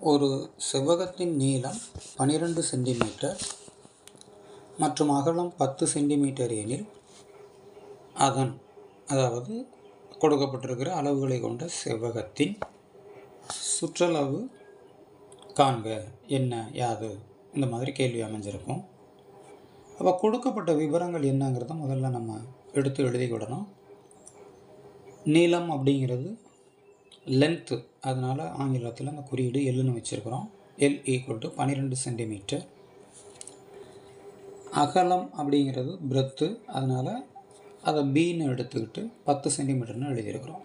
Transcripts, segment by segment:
ஒரு செவ்வகத்தின் நீளம் பன்னிரெண்டு சென்டிமீட்டர் மற்றும் அகலம் பத்து சென்டிமீட்டர் எனில் அதன் அதாவது கொடுக்கப்பட்டிருக்கிற அளவுகளை கொண்ட செவ்வகத்தின் சுற்றளவு காண்க. என்ன யாது? இந்த மாதிரி கேள்வி அமைஞ்சிருக்கும். அப்போ கொடுக்கப்பட்ட விவரங்கள் என்னங்கிறத முதல்ல நம்ம எடுத்து எழுதிக்கிடணும் நீளம் அப்படிங்கிறது லென்த்து அதனால் ஆங்கிலத்தில் அந்த குறியீடு எல்லுன்னு வச்சுருக்குறோம். எல் ஈக்குவல் டு பன்னிரெண்டு சென்டிமீட்டர் அகலம் அப்படிங்கிறது பிரெத்து அதனால் அதை பீன்னு எடுத்துக்கிட்டு பத்து சென்டிமீட்டர்னு எழுதியிருக்கிறோம்.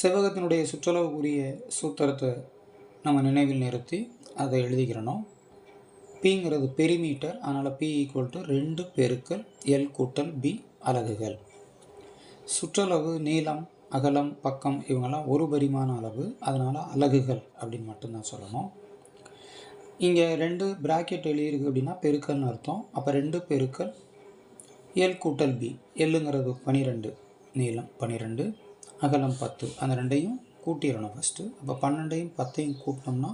செவ்வகத்தினுடைய சுற்றளவுக்குரிய சூத்திரத்தை நம்ம நினைவில் நிறுத்தி அதை எழுதிக்கிறணும். பிங்கிறது பெரிமீட்டர் அதனால் பி ஈக்குவல் டு ரெண்டு பெருக்கல் எல் கூட்டல் பி அலகுகள். சுற்றளவு நீளம் அகலம் பக்கம் இவங்கெல்லாம் ஒரு பரிமாண அளவு. அதனால் அலகுகள் அப்படின்னு மட்டும்தான் சொல்லணும். இங்கே ரெண்டு ப்ராக்கெட் எழுதியிருக்கு அப்படின்னா பெருக்கல்னு அர்த்தம். அப்போ ரெண்டு பெருக்கல் எல் கூட்டல் பி எல்லுங்கிறது பன்னிரெண்டு நீளம் பன்னிரெண்டு அகலம் பத்து. அந்த ரெண்டையும் கூட்டிடணும் ஃபஸ்ட்டு அப்போ பன்னெண்டையும் பத்தையும் கூட்டினோம்னா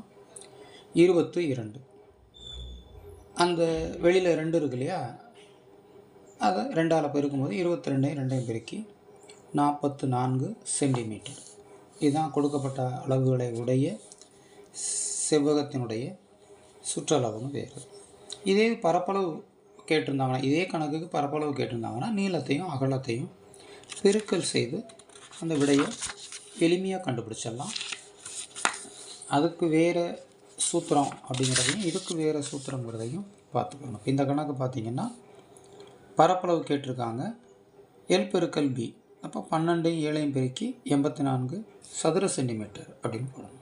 இருபத்து இரண்டு. அந்த வெளியில் ரெண்டு இருக்கு இல்லையா? அதை ரெண்டால் பெருக்கும்போது இருபத்தி ரெண்டையும் ரெண்டையும் பெருக்கி நாற்பத்து நான்கு சென்டிமீட்டர். இதுதான் கொடுக்கப்பட்ட அளவுகளை உடைய செவ்வகத்தினுடைய சுற்றளவுன்னு வேறு இதே பரப்பளவு கேட்டிருந்தாங்கன்னா இதே கணக்குக்கு பரப்பளவு கேட்டிருந்தாங்கன்னா நீளத்தையும் அகலத்தையும் பெருக்கல் செய்து அந்த விடையை எளிமையாக கண்டுபிடிச்சிடலாம். அதுக்கு வேறு சூத்திரம் அப்படிங்கிறதையும் இதுக்கு வேறு சூத்திரங்கிறதையும் பார்த்துக்கணும். இந்த கணக்கு பார்த்திங்கன்னா பரப்பளவு கேட்டிருக்காங்க எல் பெருக்கல் பி அப்போ பன்னெண்டையும் ஏழையும் பெருக்கி எண்பத்தி நான்கு சதுர சென்டிமீட்டர் அப்படின்னு போடணும்.